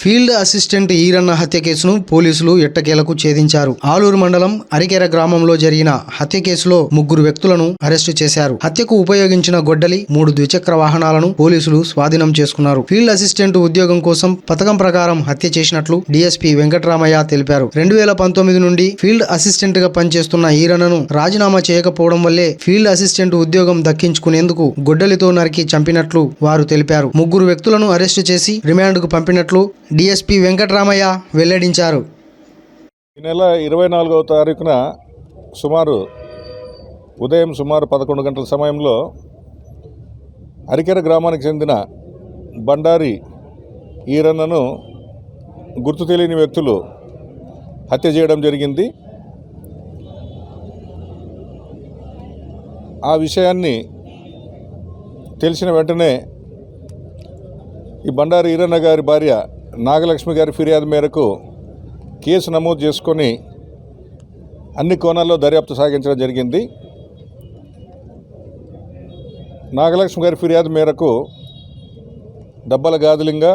Field assistant Eeranna హత్య కేసును పోలీసులు ఎట్టకేలకు ఛేదించారు. ఆలూరు మండలం అరికెర గ్రామంలో జరిగిన హత్య కేసులో ముగ్గురు వ్యక్తులను అరెస్టు చేశారు. హత్యకు ఉపయోగించిన గొడ్డలి మూడు ద్విచక్ర వాహనాలను పోలీసులు స్వాధీనం చేసుకున్నారు. ఫీల్డ్ అసిస్టెంట్ ఉద్యోగం కోసం పథకం ప్రకారం హత్య చేసినట్లు డీఎస్పీ వెంకటరామయ్య తెలిపారు. రెండు వేల పంతొమ్మిది నుండి ఫీల్డ్ అసిస్టెంట్గా పనిచేస్తున్న ఈరన్నను రాజీనామా చేయకపోవడం వల్లే ఫీల్డ్ అసిస్టెంట్ ఉద్యోగం దక్కించుకునేందుకు గొడ్డలితో నరికి చంపినట్లు వారు తెలిపారు. ముగ్గురు వ్యక్తులను అరెస్టు చేసి రిమాండ్కు పంపినట్లు డిఎస్పి వెంకటరామయ్య వెల్లడించారు. ఈ నెల ఇరవై నాలుగవ తారీఖున సుమారు ఉదయం సుమారు పదకొండు గంటల సమయంలో అరికెర గ్రామానికి చెందిన బండారి ఈరన్నను గుర్తు తెలియని వ్యక్తులు హత్య చేయడం జరిగింది. ఆ విషయాన్ని తెలిసిన వెంటనే ఈ బండారి ఈరన్న గారి భార్య నాగలక్ష్మి గారి ఫిర్యాదు మేరకు కేసు నమోదు చేసుకొని అన్ని కోణాల్లో దర్యాప్తు సాగించడం జరిగింది. నాగలక్ష్మి గారి ఫిర్యాదు మేరకు డబ్బల గాదులింగ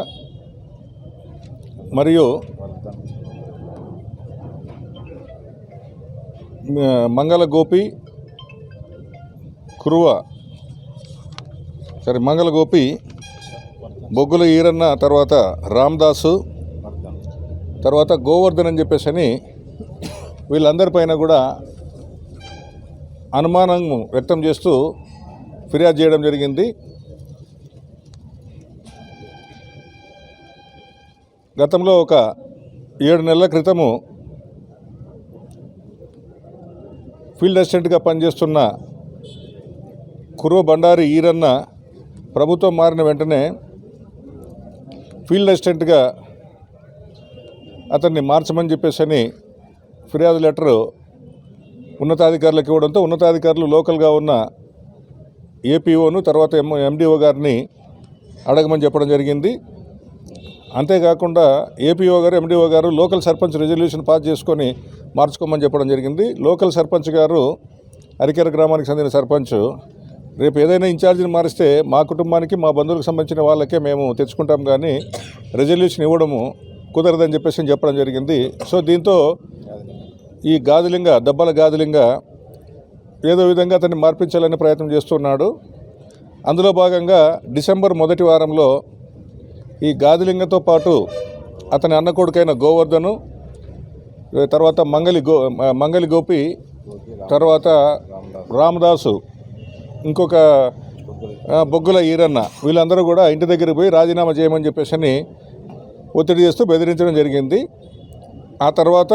మరియు మంగళ గోపి కురువ సరే మంగళ గోపి బొగ్గుల ఈరన్న తర్వాత రామ్దాసు తర్వాత గోవర్ధన్ అని చెప్పేసి అని వీళ్ళందరిపైన కూడా అనుమానం వ్యక్తం చేస్తూ ఫిర్యాదు చేయడం జరిగింది. గతంలో ఒక ఏడు నెలల క్రితము ఫీల్డ్ అసిస్టెంట్గా పనిచేస్తున్న కుర్వ బండారి ఈరన్న ప్రభుత్వం మారిన వెంటనే ఫీల్డ్ అసిస్టెంట్గా అతన్ని మార్చమని చెప్పేసి అని ఫిర్యాదు లెటరు ఉన్నతాధికారులకు ఇవ్వడంతో ఉన్నతాధికారులు లోకల్గా ఉన్న ఏపీఓను తర్వాత ఎం ఎండిఓ గారిని అడగమని చెప్పడం జరిగింది. అంతేకాకుండా ఏపీఓ గారు ఎండిఓ గారు లోకల్ సర్పంచ్ రెజల్యూషన్ పాస్ చేసుకొని మార్చుకోమని చెప్పడం జరిగింది. లోకల్ సర్పంచ్ గారు అరికెర గ్రామానికి చెందిన సర్పంచ్ రేపు ఏదైనా ఇన్ఛార్జిని మారిస్తే మా కుటుంబానికి మా బంధువులకు సంబంధించిన వాళ్ళకే మేము తెచ్చుకుంటాం కానీ రెజల్యూషన్ ఇవ్వడము కుదరదని చెప్పేసి చెప్పడం జరిగింది. సో దీంతో ఈ గాదిలింగ దెబ్బల గాదిలింగ ఏదో విధంగా అతన్ని మార్పించాలని ప్రయత్నం చేస్తున్నాడు. అందులో భాగంగా డిసెంబర్ మొదటి వారంలో ఈ గాదిలింగతో పాటు అతని అన్న కొడుకైన గోవర్ధను తర్వాత మంగలి గో మంగలి గోపి తర్వాత రామదాసు ఇంకొక బొగ్గుల ఈరన్న. వీళ్ళందరూ కూడా ఇంటి దగ్గరికి పోయి రాజీనామా చేయమని చెప్పేసి అని ఒత్తిడి చేస్తూ బెదిరించడం జరిగింది. ఆ తర్వాత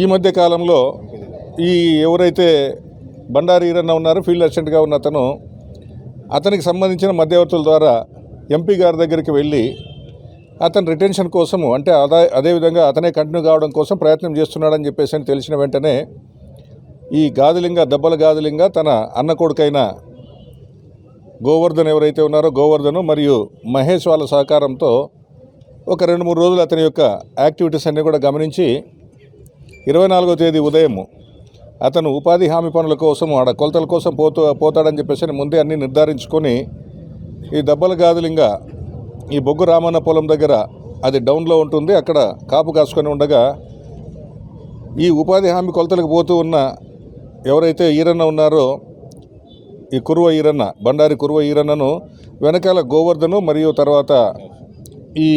ఈ మధ్య కాలంలో ఈ ఎవరైతే బండారి ఈరన్న ఉన్నారో ఫీల్డ్ అసిస్టెంట్గా ఉన్న అతను అతనికి సంబంధించిన మధ్యవర్తుల ద్వారా ఎంపీ గారి దగ్గరికి వెళ్ళి అతని రిటెన్షన్ కోసము అంటే అదే అదేవిధంగా అతనే కంటిన్యూ కావడం కోసం ప్రయత్నం చేస్తున్నాడని చెప్పేసి అని తెలిసిన వెంటనే ఈ గాదిలింగ దెబ్బల గాదిలింగ తన అన్న కొడుకైన గోవర్ధన్ ఎవరైతే ఉన్నారో గోవర్ధను మరియు మహేష్ వాళ్ళ సహకారంతో ఒక రెండు మూడు రోజులు అతని యొక్క యాక్టివిటీస్ అన్నీ కూడా గమనించి ఇరవై నాలుగో తేదీ ఉదయం అతను ఉపాధి హామీ పనుల కోసం ఆడ కొలతల కోసం పోతూ పోతాడని చెప్పేసి అని ముందే అన్నీ నిర్ధారించుకొని ఈ దెబ్బల గాదిలింగ ఈ బొగ్గు రామన్న పొలం దగ్గర అది డౌన్లో ఉంటుంది. అక్కడ కాపు కాసుకొని ఉండగా ఈ ఉపాధి హామీ కొలతలకు పోతూ ఉన్న ఎవరైతే ఈరన్న ఉన్నారో ఈ కురువ ఈరన్న బండారి కురువ ఈరన్నను వెనకాల గోవర్ధను మరియు తర్వాత ఈ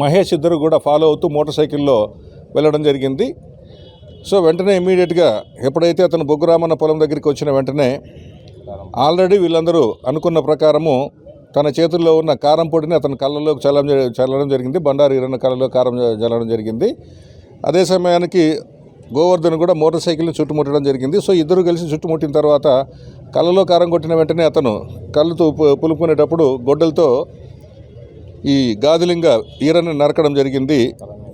మహేష్ ఇద్దరు కూడా ఫాలో అవుతూ మోటార్ సైకిల్లో వెళ్ళడం జరిగింది. సో వెంటనే ఇమీడియట్గా ఎప్పుడైతే అతను బొగ్గురామన్న పొలం దగ్గరికి వచ్చిన వెంటనే ఆల్రెడీ వీళ్ళందరూ అనుకున్న ప్రకారము తన చేతుల్లో ఉన్న కారం పొడిని అతని కళ్ళలోకి చల్లం చల్లడం జరిగింది. బండారు ఈరన్న కళ్ళలో కారం చల్లడం జరిగింది. అదే సమయానికి గోవర్ధన్ కూడా మోటార్ సైకిల్ని చుట్టుముట్టడం జరిగింది. సో ఇద్దరు కలిసి చుట్టుముట్టిన తర్వాత కళ్ళలో కారం కొట్టిన వెంటనే అతను కళ్ళతో పులుపుకునేటప్పుడు గొడ్డలతో ఈ గాదిలింగ ఈరని నరకడం జరిగింది.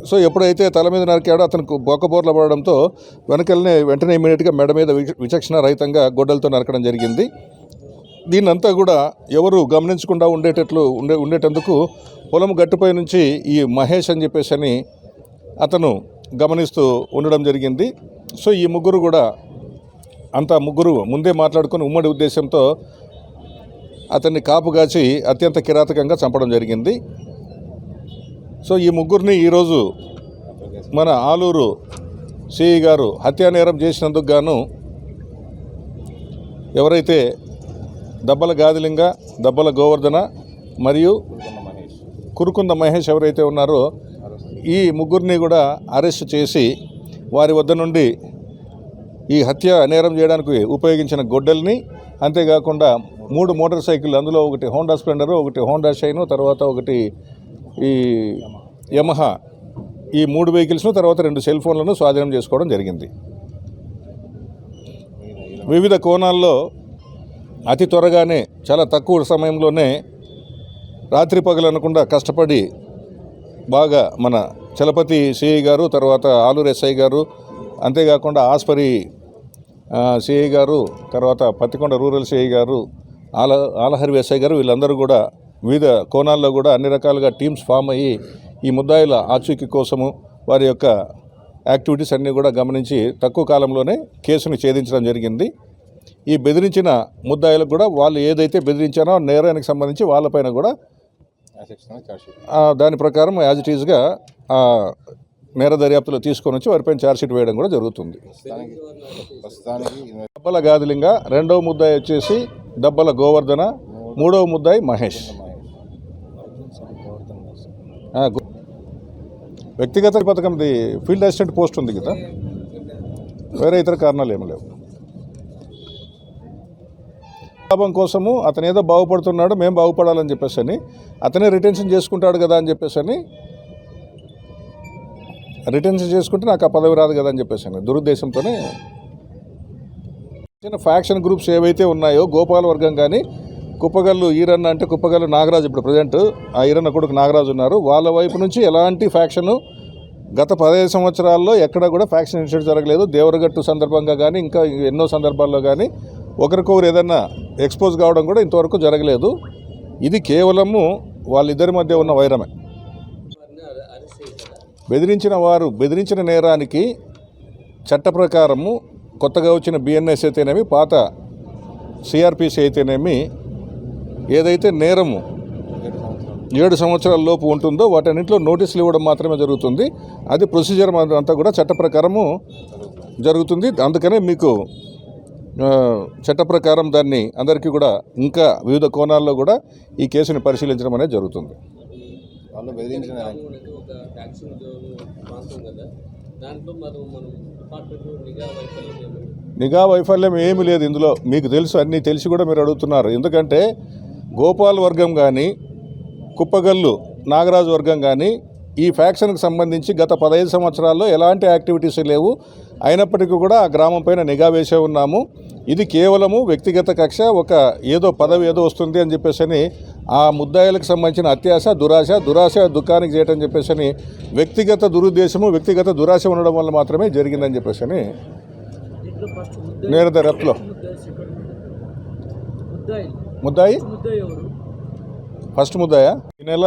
సో ఎప్పుడైతే తల మీద నరికాడో అతనికి బొక్కబోర్ల పడడంతో వెనకల్నే వెంటనే ఇమీడియట్గా మెడ మీద విచక్షణ రహితంగా గొడ్డలతో నరకడం జరిగింది. దీన్నంతా కూడా ఎవరు గమనించకుండా ఉండేటట్లు ఉండే ఉండేటందుకు పొలం గట్టుపై నుంచి ఈ మహేష్ అని చెప్పేసి అని అతను గమనిస్తూ ఉండడం జరిగింది. సో ఈ ముగ్గురు కూడా అంతా ముగ్గురు ముందే మాట్లాడుకుని ఉమ్మడి ఉద్దేశంతో అతన్ని కాపుగాచి అత్యంత కిరాతకంగా చంపడం జరిగింది. సో ఈ ముగ్గురిని ఈరోజు మన ఆలూరు సిఈ గారు హత్యా నేరం చేసినందుకు గాను ఎవరైతే దబ్బల గాదిలింగ దబ్బల గోవర్ధన మరియు కురుకుంద మహేష్ ఎవరైతే ఉన్నారో ఈ ముగ్గురిని కూడా అరెస్ట్ చేసి వారి వద్ద నుండి ఈ హత్య నేరం చేయడానికి ఉపయోగించిన గొడ్డల్ని అంతేకాకుండా మూడు మోటార్ సైకిల్ అందులో ఒకటి హోండా స్ప్లెండరు ఒకటి హోండా షైను తర్వాత ఒకటి ఈ యమహా. ఈ మూడు వెహికల్స్ను తర్వాత రెండు సెల్ ఫోన్లను స్వాధీనం చేసుకోవడం జరిగింది. వివిధ కోణాల్లో అతి త్వరగానే చాలా తక్కువ సమయంలోనే రాత్రి పగలు అనకుండా కష్టపడి బాగా మన చలపతి సిఐ గారు తర్వాత ఆలూరు ఎస్ఐ గారు అంతేకాకుండా ఆస్పరి సిఐ గారు తర్వాత పత్తికొండ రూరల్ సిఐ గారు ఆల ఆలహరి ఎస్ఐ గారు వీళ్ళందరూ కూడా వివిధ కోణాల్లో కూడా అన్ని రకాలుగా టీమ్స్ ఫామ్ అయ్యి ఈ ముద్దాయిల ఆచూకీ కోసము వారి యొక్క యాక్టివిటీస్ అన్నీ కూడా గమనించి తక్కువ కాలంలోనే కేసును ఛేదించడం జరిగింది. ఈ బెదిరించిన ముద్దాయిలకు కూడా వాళ్ళు ఏదైతే బెదిరించారో నేరానికి సంబంధించి వాళ్ళపైన కూడా దాని ప్రకారం యాజ్ ఇట్ ఈజ్గా ఆ నేర దర్యాప్తులో తీసుకొని వచ్చి వారిపైన ఛార్జ్షీట్ వేయడం కూడా జరుగుతుంది. దబ్బల గాదిలింగ రెండవ ముద్దాయి వచ్చేసి దబ్బల గోవర్ధన మూడవ ముద్దాయి మహేష్. వ్యక్తిగత పథకంది ఫీల్డ్ అసిస్టెంట్ పోస్ట్ ఉంది కదా. వేరే ఇతర కారణాలు ఏమి లేవు. లాభం కోసము అతను ఏదో బాగుపడుతున్నాడు మేము బాగుపడాలని చెప్పేసి అని అతనే రిటెన్షన్ చేసుకుంటాడు కదా అని చెప్పేసి అని రిటెన్షన్ చేసుకుంటే నాకు ఆ పదవి రాదు కదా అని చెప్పేసి అని దురుద్దేశంతోనే. చిన్న ఫ్యాక్షన్ గ్రూప్స్ ఏవైతే ఉన్నాయో గోపాల వర్గం కానీ కుప్పగల్లు ఈరన్న అంటే కుప్పగల్లు నాగరాజు ఇప్పుడు ప్రజెంట్ ఆ ఈరన్న కొడుకు నాగరాజు ఉన్నారు. వాళ్ళ వైపు నుంచి ఎలాంటి ఫ్యాక్షను గత పదహైదు సంవత్సరాల్లో ఎక్కడ కూడా ఫ్యాక్షన్ ఇన్సిడెంట్ జరగలేదు. దేవరగట్టు సందర్భంగా కానీ ఇంకా ఎన్నో సందర్భాల్లో కానీ ఒకరికొకరు ఏదన్నా ఎక్స్పోజ్ కావడం కూడా ఇంతవరకు జరగలేదు. ఇది కేవలము వాళ్ళిద్దరి మధ్య ఉన్న వైరమే. బెదిరించిన వారు బెదిరించిన నేరానికి చట్ట ప్రకారము కొత్తగా వచ్చిన బిఎన్ఎస్ అయితేనేమి పాత సిఆర్పిసి అయితేనేమి ఏదైతే నేరము ఏడు సంవత్సరాల లోపు ఉంటుందో వాటన్నింటిలో నోటీసులు ఇవ్వడం మాత్రమే జరుగుతుంది. అది ప్రొసీజర్ అంతా కూడా చట్ట ప్రకారము జరుగుతుంది. అందుకనే మీకు చట్ట ప్రకారం దాన్ని అందరికీ కూడా ఇంకా వివిధ కోణాల్లో కూడా ఈ కేసుని పరిశీలించడం అనేది జరుగుతుంది. నిఘా వైఫల్యం ఏమీ లేదు? ఇందులో. మీకు తెలుసు అన్నీ తెలిసి కూడా మీరు అడుగుతున్నారు. ఎందుకంటే గోపాల్ వర్గం కానీ కుప్పగల్లు నాగరాజు వర్గం కానీ ఈ ఫ్యాక్షన్కి సంబంధించి గత పదహైదు సంవత్సరాల్లో ఎలాంటి యాక్టివిటీస్ లేవు. అయినప్పటికీ కూడా ఆ గ్రామం పైన నిఘా వేసే ఉన్నాము. ఇది కేవలము వ్యక్తిగత కక్ష ఒక ఏదో పదవి ఏదో వస్తుంది అని చెప్పేసి అని ఆ ముద్దాయిలకు సంబంధించిన అత్యాశ దురాశ దురాశ దుఃఖానికి చేయటం చెప్పేసి అని వ్యక్తిగత దురుద్దేశము వ్యక్తిగత దురాశ ఉండడం వల్ల మాత్రమే జరిగిందని చెప్పేసి నేర దర్యాప్తులో ముద్దాయి? ఫస్ట్ ముద్దాయా? ఈ నెల